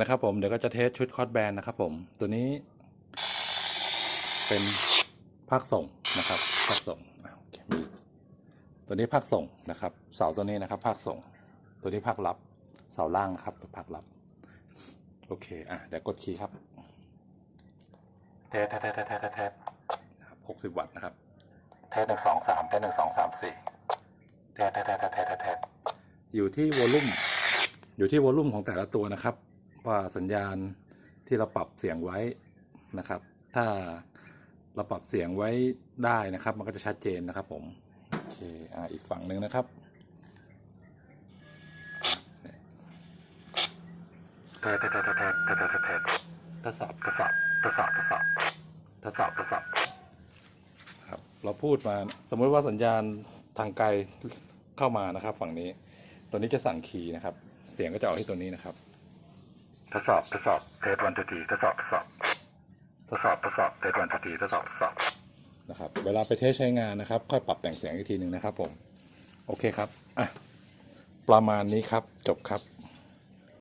นะครับผม เดี๋ยวก็จะเทสชุดคอร์สแบนนะครับผม ตัวนี้ เป็นภาคส่งนะครับภาคส่งอะโอเคมีตัวนี้ภาคส่งนะครับ เสาตัวนี้นะครับภาคส่ง ตัวนี้ภาครับ เสาล่างนะครับตัวภาครับ โอเค อะ เดี๋ยวกดคีย์ครับเทสเทสเทสเทสเทสเทสนะครับหกสิบวัตต์นะครับเทสหนึ่งสองสามเทสหนึ่งสองสามสี่เทสเทสเทสเทสเทสเทสอยู่ที่วอลลุ่ม อยู่ที่วอลลุ่มของแต่ละตัวนะครับ ว่าสัญญาณที่เราปรับเสียงไว้นะครับ ถ้าเราปรับเสียงไว้ได้นะครับ มันก็จะชัดเจนนะครับผมโอเคอ่าอีกฝั่งหนึ่งนะครับเทสเทสเทสเทสเทสเทสเทสเทสทดสอบทดสอบทดสอบทดสอบทดสอบทดสอบครับเราพูดมาสมมติว่าสัญญาณทางไกลเข้ามานะครับ ฝั่งนี้ ตัวนี้จะสั่งคีย์นะครับ เสียงก็จะออกที่ตัวนี้นะครับ ทดสอบทดสอบเทสวันทุทีทดสอบทดสอบทดสอบทดสอบเทสวันทุทีทดสอบทดสอบนะครับเวลาไปเทสใช้งานนะครับ ค่อยปรับแต่งเสียงอีกทีหนึ่งนะครับผม โอเคครับอะประมาณนี้ครับจบครับ